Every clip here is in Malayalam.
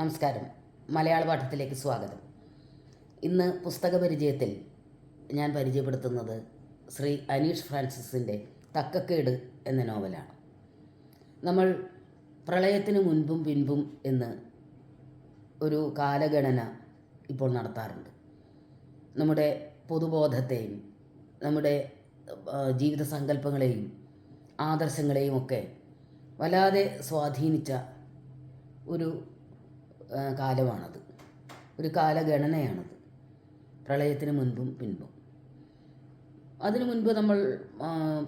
നമസ്കാരം. മലയാള പാഠത്തിലേക്ക് സ്വാഗതം. ഇന്ന് പുസ്തക പരിചയത്തിൽ ഞാൻ പരിചയപ്പെടുത്തുന്നത് ശ്രീ അനീഷ് ഫ്രാൻസിസിന്റെ തക്കക്കേട് എന്ന നോവലാണ്. നമ്മൾ പ്രളയത്തിന് മുൻപും പിൻപും എന്ന് ഒരു കാലഗണന ഇപ്പോൾ നടത്താറുണ്ട്. നമ്മുടെ പൊതുബോധത്തെയും നമ്മുടെ ജീവിത സങ്കല്പങ്ങളെയും ആദർശങ്ങളെയും ഒക്കെ വല്ലാതെ സ്വാധീനിച്ച ഒരു കാലമാണത്. ഒരു കാലഗണനയാണത്. പ്രളയത്തിന് മുൻപും പിൻപും. അതിനു മുൻപ് നമ്മൾ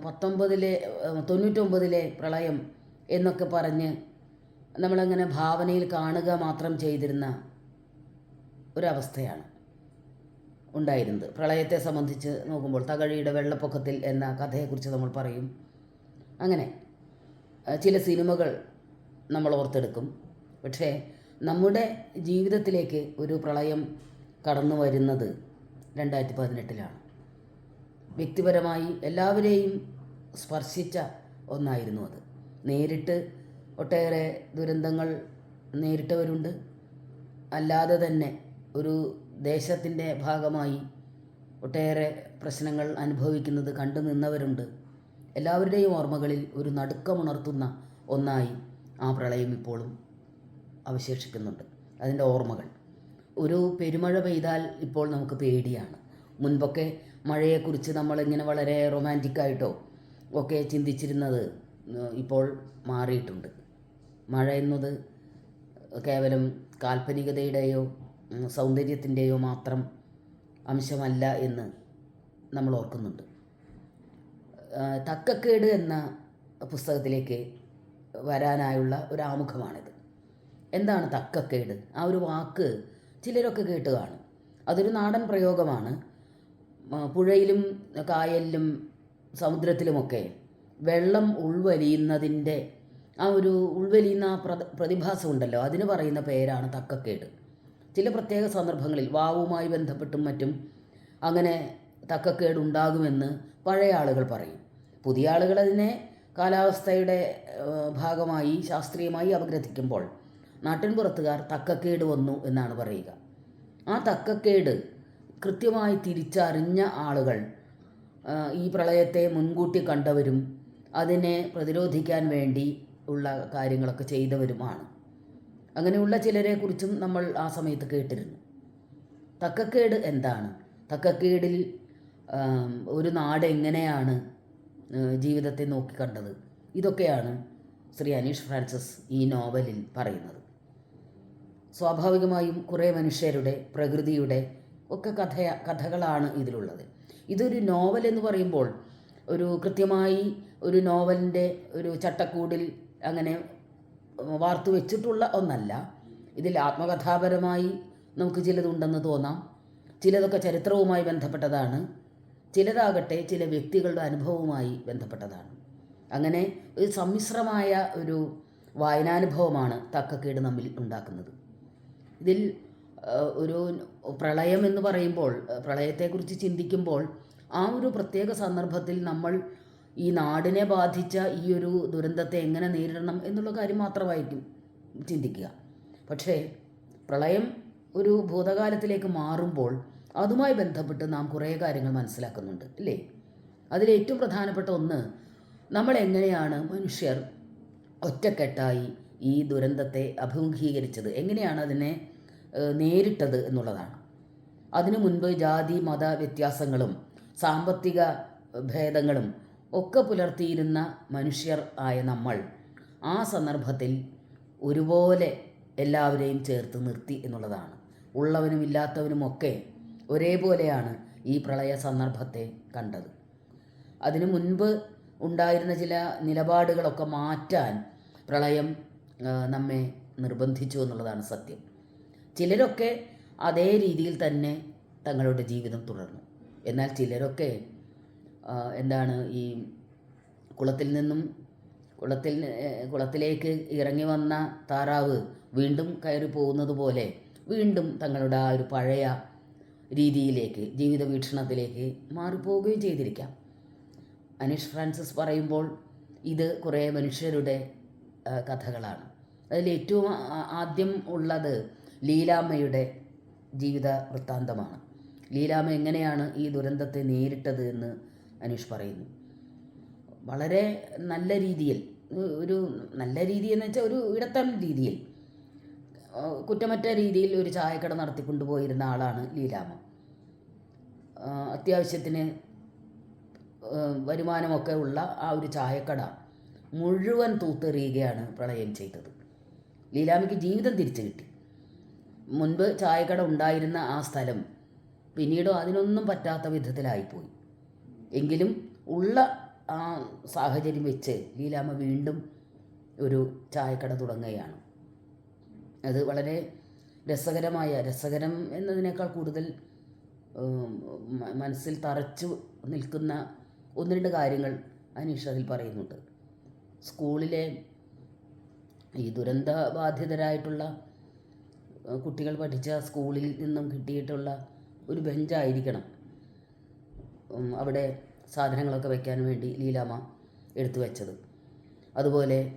പത്തൊമ്പതിലെ തൊണ്ണൂറ്റൊമ്പതിലെ പ്രളയം എന്നൊക്കെ പറഞ്ഞ് നമ്മളങ്ങനെ ഭാവനയിൽ കാണുക മാത്രം ചെയ്തിരുന്ന ഒരവസ്ഥയാണ് ഉണ്ടായിരുന്നത്. പ്രളയത്തെ സംബന്ധിച്ച് നോക്കുമ്പോൾ തകഴിയുടെ വെള്ളപ്പൊക്കത്തിൽ എന്ന കഥയെക്കുറിച്ച് നമ്മൾ പറയും. അങ്ങനെ ചില സിനിമകൾ നമ്മൾ ഓർത്തെടുക്കും. പക്ഷേ നമ്മുടെ ജീവിതത്തിലേക്ക് ഒരു പ്രളയം കടന്നു വരുന്നത് രണ്ടായിരത്തി പതിനെട്ടിലാണ് വ്യക്തിപരമായി എല്ലാവരെയും സ്പർശിച്ച ഒന്നായിരുന്നു അത്. നേരിട്ട് ഒട്ടേറെ ദുരന്തങ്ങൾ നേരിട്ടവരുണ്ട്. അല്ലാതെ തന്നെ ഒരു ദേശത്തിന്റെ ഭാഗമായി ഒട്ടേറെ പ്രശ്നങ്ങൾ അനുഭവിക്കുന്നത് കണ്ടു നിന്നവരുണ്ട്. എല്ലാവരുടെയും ഓർമ്മകളിൽ ഒരു നടുക്കമുണർത്തുന്ന ഒന്നായി ആ പ്രളയം ഇപ്പോഴും അവശേഷിക്കുന്നുണ്ട്. അതിന്റെ ഓർമ്മകൾ. ഒരു പെരുമഴ പെയ്താൽ ഇപ്പോൾ നമുക്ക് പേടിയാണ്. മുൻപൊക്കെ മഴയെക്കുറിച്ച് നമ്മളിങ്ങനെ വളരെ റൊമാന്റിക്കായിട്ടോ ഒക്കെ ചിന്തിച്ചിരുന്നത് ഇപ്പോൾ മാറിയിട്ടുണ്ട്. മഴ എന്നത് കേവലം കാൽപ്പനികതയുടെയോ സൗന്ദര്യത്തിന്റെയോ മാത്രം അംശമല്ല എന്ന് നമ്മൾ ഓർക്കുന്നുണ്ട്. തക്കക്കേട് എന്ന പുസ്തകത്തിലേക്ക് വരാനായുള്ള ഒരു ആമുഖമാണിത് എന്താണ് തക്കക്കേട്? ആ ഒരു വാക്ക് ചിലരൊക്കെ കേട്ട് കാണും. അതൊരു നാടൻ പ്രയോഗമാണ്. പുഴയിലും കായലിലും സമുദ്രത്തിലുമൊക്കെ വെള്ളം ഉൾവലിയുന്നതിന്റെ ആ ഒരു ഉൾവലിയുന്ന പ്രതിഭാസം ഉണ്ടല്ലോ അതിന് പറയുന്ന പേരാണ് തക്കക്കേട്. ചില പ്രത്യേക സന്ദർഭങ്ങളിൽ വാവുമായി ബന്ധപ്പെട്ടും മറ്റും അങ്ങനെ തക്കക്കേട് ഉണ്ടാകുമെന്ന് പഴയ ആളുകൾ പറയും. പുതിയ ആളുകൾ അതിനെ കാലാവസ്ഥയുടെ ഭാഗമായി ശാസ്ത്രീയമായി അപഗ്രഥിക്കുമ്പോൾ നാട്ടിൻപുറത്തുകാർ തക്കക്കേട് വന്നു എന്നാണ് പറയുക. ആ തക്കക്കേട് കൃത്യമായി തിരിച്ചറിഞ്ഞ ആളുകൾ ഈ പ്രളയത്തെ മുൻകൂട്ടി കണ്ടവരും അതിനെ പ്രതിരോധിക്കാൻ വേണ്ടി ഉള്ള കാര്യങ്ങളൊക്കെ ചെയ്തവരുമാണ്. അങ്ങനെയുള്ള ചിലരെക്കുറിച്ചും നമ്മൾ ആ സമയത്ത് കേട്ടിരുന്നു. തക്കക്കേട് എന്താണ്? തക്കക്കേടിൽ ഒരു നാട് എങ്ങനെയാണ് ജീവിതത്തെ നോക്കിക്കണ്ടത് ഇതൊക്കെയാണ് ശ്രീ അനീഷ് ഫ്രാൻസിസ് ഈ നോവലിൽ പറയുന്നത്. സ്വാഭാവികമായും കുറേ മനുഷ്യരുടെ പ്രകൃതിയുടെ ഒക്കെ കഥ കഥകളാണ് ഇതിലുള്ളത്. ഇതൊരു നോവൽ എന്ന് പറയുമ്പോൾ ഒരു കൃത്യമായി ഒരു നോവലിന്റെ ഒരു ചട്ടക്കൂടിൽ അങ്ങനെ വാർത്തു വെച്ചിട്ടുള്ള ഒന്നല്ല. ഇതിൽ ആത്മകഥാപരമായി നമുക്ക് ചിലതുണ്ടെന്ന് തോന്നാം. ചിലതൊക്കെ ചരിത്രവുമായി ബന്ധപ്പെട്ടതാണ്. ചിലതാകട്ടെ ചില വ്യക്തികളുടെ അനുഭവവുമായി ബന്ധപ്പെട്ടതാണ്. അങ്ങനെ ഒരു സമ്മിശ്രമായ ഒരു വായനാനുഭവമാണ് തക്കക്കേട് നമ്മിൽ ഉണ്ടാക്കുന്നത്. ഇതിൽ ഒരു പ്രളയം എന്ന് പറയുമ്പോൾ പ്രളയത്തെക്കുറിച്ച് ചിന്തിക്കുമ്പോൾ ആ ഒരു പ്രത്യേക സന്ദർഭത്തിൽ നമ്മൾ ഈ നാടിനെ ബാധിച്ച ഈ ഒരു ദുരന്തത്തെ എങ്ങനെ നേരിടണം എന്നുള്ള കാര്യം മാത്രമായിരിക്കും ചിന്തിക്കുക. പക്ഷേ പ്രളയം ഒരു ഭൂതകാലത്തിലേക്ക് മാറുമ്പോൾ അതുമായി ബന്ധപ്പെട്ട് നാം കുറേ കാര്യങ്ങൾ മനസ്സിലാക്കുന്നുണ്ട് അല്ലേ? അതിലേറ്റവും പ്രധാനപ്പെട്ട ഒന്ന് നമ്മൾ എങ്ങനെയാണ് മനുഷ്യർ ഒറ്റക്കെട്ടായി ഈ ദുരന്തത്തെ അഭിമുഖീകരിച്ചത്? എങ്ങനെയാണ് അതിനെ നേരിട്ടത് എന്നുള്ളതാണ്. അതിനു മുൻപ് ജാതി മത വ്യത്യാസങ്ങളും സാമ്പത്തിക ഭേദങ്ങളും ഒക്കെ പുലർത്തിയിരുന്ന മനുഷ്യർ ആയ നമ്മൾ ആ സന്ദർഭത്തിൽ ഒരുപോലെ എല്ലാവരെയും ചേർത്ത് നിർത്തി എന്നുള്ളതാണ്. ഉള്ളവനും ഇല്ലാത്തവനുമൊക്കെ ഒരേപോലെയാണ് ഈ പ്രളയ സന്ദർഭത്തെ കണ്ടത്. അതിനു മുൻപ് ഉണ്ടായിരുന്ന ചില നിലപാടുകളൊക്കെ മാറ്റാൻ പ്രളയം നമ്മെ നിർബന്ധിച്ചു എന്നുള്ളതാണ് സത്യം. ചിലരൊക്കെ അതേ രീതിയിൽ തന്നെ തങ്ങളുടെ ജീവിതം തുടർന്നു. എന്നാൽ ചിലരൊക്കെ എന്താണ് ഈ കുളത്തിൽ നിന്നും കുളത്തിൽ കുളത്തിലേക്ക് ഇറങ്ങി വന്ന താറാവ് വീണ്ടും കയറി പോകുന്നത് പോലെ വീണ്ടും തങ്ങളുടെ ആ ഒരു പഴയ രീതിയിലേക്ക് ജീവിത വീക്ഷണത്തിലേക്ക് മാറിപ്പോവുകയും ചെയ്തിരിക്കാം. അനീഷ് ഫ്രാൻസിസ് പറയുമ്പോൾ ഇത് കുറേ മനുഷ്യരുടെ കഥകളാണ്. അതിൽ ഏറ്റവും ആദ്യം ഉള്ളത് ലീലാമ്മയുടെ ജീവിത വൃത്താന്തമാണ്. ലീലാമ്മ എങ്ങനെയാണ് ഈ ദുരന്തത്തെ നേരിട്ടത് എന്ന് അനീഷ് പറയുന്നു. വളരെ നല്ല രീതിയിൽ ഒരു- നല്ല രീതി എന്ന് വെച്ചാൽ ഒരു ഇടത്തരം രീതിയിൽ കുറ്റമറ്റ രീതിയിൽ ഒരു ചായക്കട നടത്തിക്കൊണ്ടു പോയിരുന്ന ആളാണ് ലീലാമ്മ. അത്യാവശ്യത്തിന് വരുമാനമൊക്കെ ഉള്ള ആ ഒരു ചായക്കട മുഴുവൻ തൂത്തെറിയുകയാണ് പ്രളയം ചെയ്തത്. ലീലാമ്മയ്ക്ക് ജീവിതം തിരിച്ചു കിട്ടി. മുൻപ് ചായക്കട ഉണ്ടായിരുന്ന ആ സ്ഥലം പിന്നീട് അതിനൊന്നും പറ്റാത്ത വിധത്തിലായിപ്പോയി. എങ്കിലും ഉള്ള ആ സാഹചര്യം വെച്ച് ലീലാമ്മ വീണ്ടും ഒരു ചായക്കട തുടങ്ങുകയാണ്. അത് വളരെ രസകരമായ രസകരം എന്നതിനേക്കാൾ കൂടുതൽ മനസ്സിൽ തറച്ചു നിൽക്കുന്ന ഒന്ന് രണ്ട് കാര്യങ്ങൾ അനീഷ് അതിൽ പറയുന്നുണ്ട്. സ്കൂളിലെ ഈ ദുരന്ത ബാധിതരായിട്ടുള്ള കുട്ടികൾ പഠിച്ച സ്കൂളിൽ നിന്നും കിട്ടിയിട്ടുള്ള ഒരു ബെഞ്ചായിരിക്കണം. അവിടെ സാധനങ്ങളൊക്കെ വെക്കാൻ വേണ്ടി ലീലാമ്മ എടുത്തു വെച്ചത്. അതുപോലെ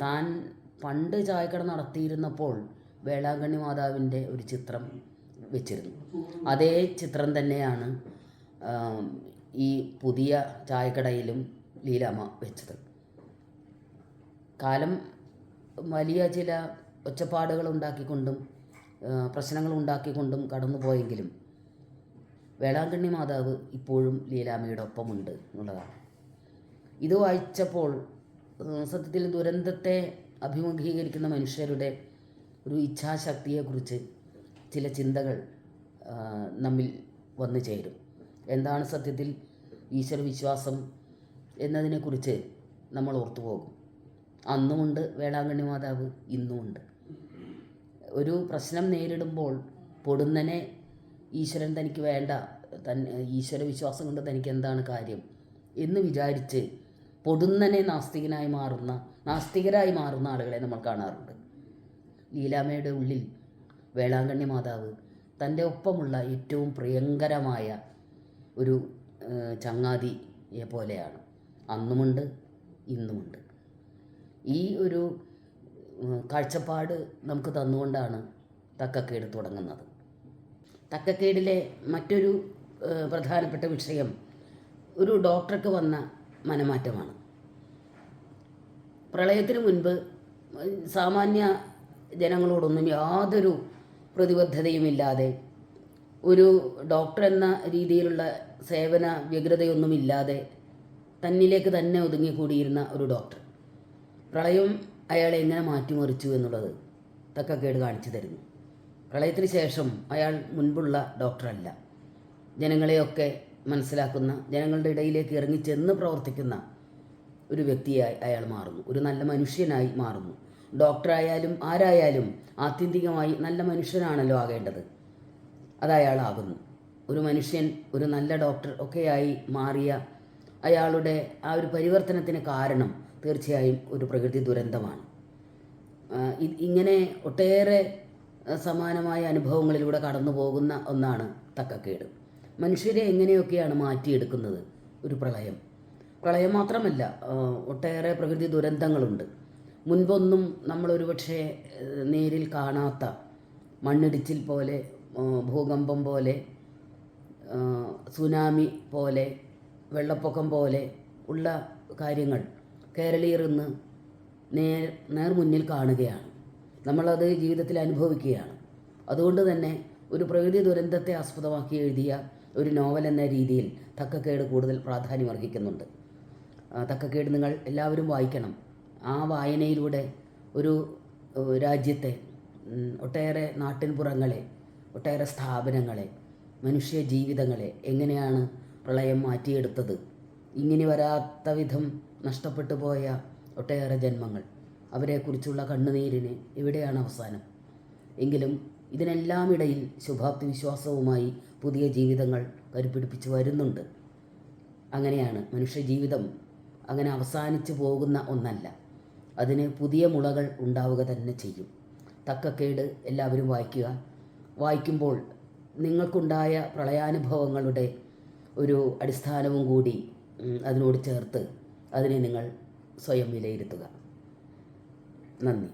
താൻ പണ്ട് ചായക്കട നടത്തിയിരുന്നപ്പോൾ വേളാങ്കണ്ണി മാതാവിന്റെ ഒരു ചിത്രം വെച്ചിരുന്നു. അതേ ചിത്രം തന്നെയാണ് ഈ പുതിയ ചായക്കടയിലും ലീലാമ്മ വെച്ചത്. കാലം വലിയ ചില ഒച്ചപ്പാടുകൾ ഉണ്ടാക്കിക്കൊണ്ടും പ്രശ്നങ്ങൾ ഉണ്ടാക്കിക്കൊണ്ടും കടന്നുപോയെങ്കിലും വേളാങ്കണ്ണി മാതാവ് ഇപ്പോഴും ലീലാമ്മയുടെ ഒപ്പമുണ്ട് എന്നുള്ളതാണ്. ഇത് വായിച്ചപ്പോൾ സത്യത്തിൽ ദുരന്തത്തെ അഭിമുഖീകരിക്കുന്ന മനുഷ്യരുടെ ഒരു ഇച്ഛാശക്തിയെക്കുറിച്ച് ചില ചിന്തകൾ നമ്മിൽ വന്നു ചേരും. എന്താണ് സത്യത്തിൽ ഈശ്വര വിശ്വാസം എന്നതിനെക്കുറിച്ച് നമ്മൾ ഓർത്തു പോകും അന്നുമുണ്ട് വേളാങ്കണ്ണി മാതാവ് ഇന്നുമുണ്ട്. ഒരു പ്രശ്നം നേരിടുമ്പോൾ പൊടുന്നനെ ഈശ്വരൻ തനിക്ക് വേണ്ട തൻ ഈശ്വര വിശ്വാസം കൊണ്ട് തനിക്ക് എന്താണ് കാര്യം എന്ന് വിചാരിച്ച് പൊടുന്നനെ നാസ്തികനായി മാറുന്ന നാസ്തികരായി മാറുന്ന ആളുകളെ നമ്മൾ കാണാറുണ്ട്. ലീലാമ്മയുടെ ഉള്ളിൽ വേളാങ്കണ്ണി മാതാവ് തന്റെ ഒപ്പമുള്ള ഏറ്റവും പ്രിയങ്കരമായ ഒരു ചങ്ങാതിയെ പോലെയാണ്. അന്നുമുണ്ട് ഇന്നുമുണ്ട്. ഈ ഒരു കാഴ്ചപ്പാട് നമുക്ക് തന്നുകൊണ്ടാണ് തക്കക്കേട് തുടങ്ങുന്നത്. തക്കക്കേടിലെ മറ്റൊരു പ്രധാനപ്പെട്ട വിഷയം ഒരു ഡോക്ടർക്ക് വന്ന മനമാറ്റമാണ്. പ്രളയത്തിന് മുൻപ് സാമാന്യ ജനങ്ങളോടൊന്നും യാതൊരു പ്രതിബദ്ധതയുമില്ലാതെ ഒരു ഡോക്ടർ എന്ന രീതിയിലുള്ള സേവന വ്യഗ്രതയൊന്നുമില്ലാതെ തന്നിലേക്ക് തന്നെ ഒതുങ്ങിക്കൂടിയിരുന്ന ഒരു ഡോക്ടർ. പ്രളയം അയാളെ എങ്ങനെ മാറ്റിമറിച്ചു എന്നുള്ളത് തക്കക്കേട് കാണിച്ചു തരുന്നു. പ്രളയത്തിന് ശേഷം അയാൾ മുൻപുള്ള ഡോക്ടറല്ല. ജനങ്ങളെയൊക്കെ മനസ്സിലാക്കുന്ന ജനങ്ങളുടെ ഇടയിലേക്ക് ഇറങ്ങിച്ചെന്ന് പ്രവർത്തിക്കുന്ന ഒരു വ്യക്തിയായി അയാൾ മാറുന്നു. ഒരു നല്ല മനുഷ്യനായി മാറുന്നു. ഡോക്ടറായാലും ആരായാലും ആത്യന്തികമായി നല്ല മനുഷ്യനാണല്ലോ ആകേണ്ടത്. അത് അയാളാകുന്നു. ഒരു മനുഷ്യൻ ഒരു നല്ല ഡോക്ടർ ഒക്കെയായി മാറിയ അയാളുടെ ആ ഒരു പരിവർത്തനത്തിന് കാരണം തീർച്ചയായും ഒരു പ്രകൃതി ദുരന്തമാണ്. ഇങ്ങനെ ഒട്ടേറെ സമാനമായ അനുഭവങ്ങളിലൂടെ കടന്നു പോകുന്ന ഒന്നാണ് തക്കക്കേട്. മനുഷ്യരെ എങ്ങനെയൊക്കെയാണ് മാറ്റിയെടുക്കുന്നത്? ഒരു പ്രളയം. പ്രളയം മാത്രമല്ല ഒട്ടേറെ പ്രകൃതി ദുരന്തങ്ങളുണ്ട്. മുൻപൊന്നും നമ്മളൊരു പക്ഷേ നേരിൽ കാണാത്ത മണ്ണിടിച്ചിൽ പോലെ ഭൂകമ്പം പോലെ സുനാമി പോലെ വെള്ളപ്പൊക്കം പോലെ ഉള്ള കാര്യങ്ങൾ കേരളീയർ ഇന്ന് നേർ നേർ മുന്നിൽ കാണുകയാണ്. നമ്മളത് ജീവിതത്തിൽ അനുഭവിക്കുകയാണ്. അതുകൊണ്ട് തന്നെ ഒരു പ്രകൃതി ദുരന്തത്തെ ആസ്പദമാക്കി എഴുതിയ ഒരു നോവൽ എന്ന രീതിയിൽ തക്കക്കേട് കൂടുതൽ പ്രാധാന്യം അർഹിക്കുന്നുണ്ട് തക്കക്കേട് നിങ്ങൾ എല്ലാവരും വായിക്കണം. ആ വായനയിലൂടെ ഒരു രാജ്യത്തെ ഒട്ടേറെ നാട്ടിൻപുറങ്ങളെ ഒട്ടേറെ സ്ഥാപനങ്ങളെ മനുഷ്യ ജീവിതങ്ങളെ എങ്ങനെയാണ് പ്രളയം മാറ്റിയെടുത്തത്? ഇങ്ങനെ വരാത്ത വിധം നഷ്ടപ്പെട്ടു പോയ ഒട്ടേറെ ജന്മങ്ങൾ. അവരെക്കുറിച്ചുള്ള കണ്ണുനീരിന് എവിടെയാണ് അവസാനം. എങ്കിലും ഇതിനെല്ലാം ഇടയിൽ ശുഭാപ്തി വിശ്വാസവുമായി പുതിയ ജീവിതങ്ങൾ കരുപിടിപ്പിച്ച് വരുന്നുണ്ട്. അങ്ങനെയാണ് മനുഷ്യജീവിതം അങ്ങനെ അവസാനിച്ചു പോകുന്ന ഒന്നല്ല. അതിന് പുതിയ മുളകൾ ഉണ്ടാവുക തന്നെ ചെയ്യും. തക്കക്കേട് എല്ലാവരും വായിക്കുക. വായിക്കുമ്പോൾ നിങ്ങൾക്കുണ്ടായ പ്രളയാനുഭവങ്ങളുടെ ഒരു അടിസ്ഥാനവും കൂടി അതിനോട് ചേർത്ത് അതിനെ നിങ്ങൾ സ്വയം വിലയിരുത്തുക. നന്ദി.